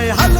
हाय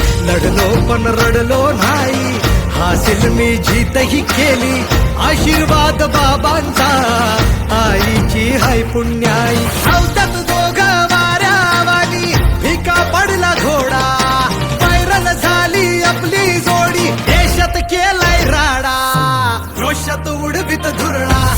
लढलो पण रडलो नाही. हासिल मी जीतही केली. आशीर्वाद बाबांचा. आईची हाय पुण्याई. सावतात दोघ वाऱ्यावानी. भिका पडला घोडा. पैरल झाली आपली जोडी. देशात केलाय राडा. रोषात उडवित धुरळा.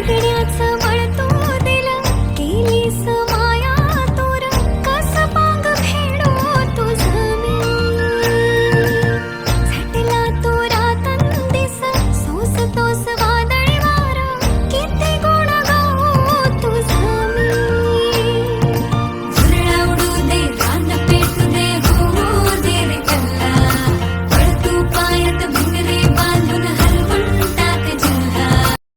Every day I tell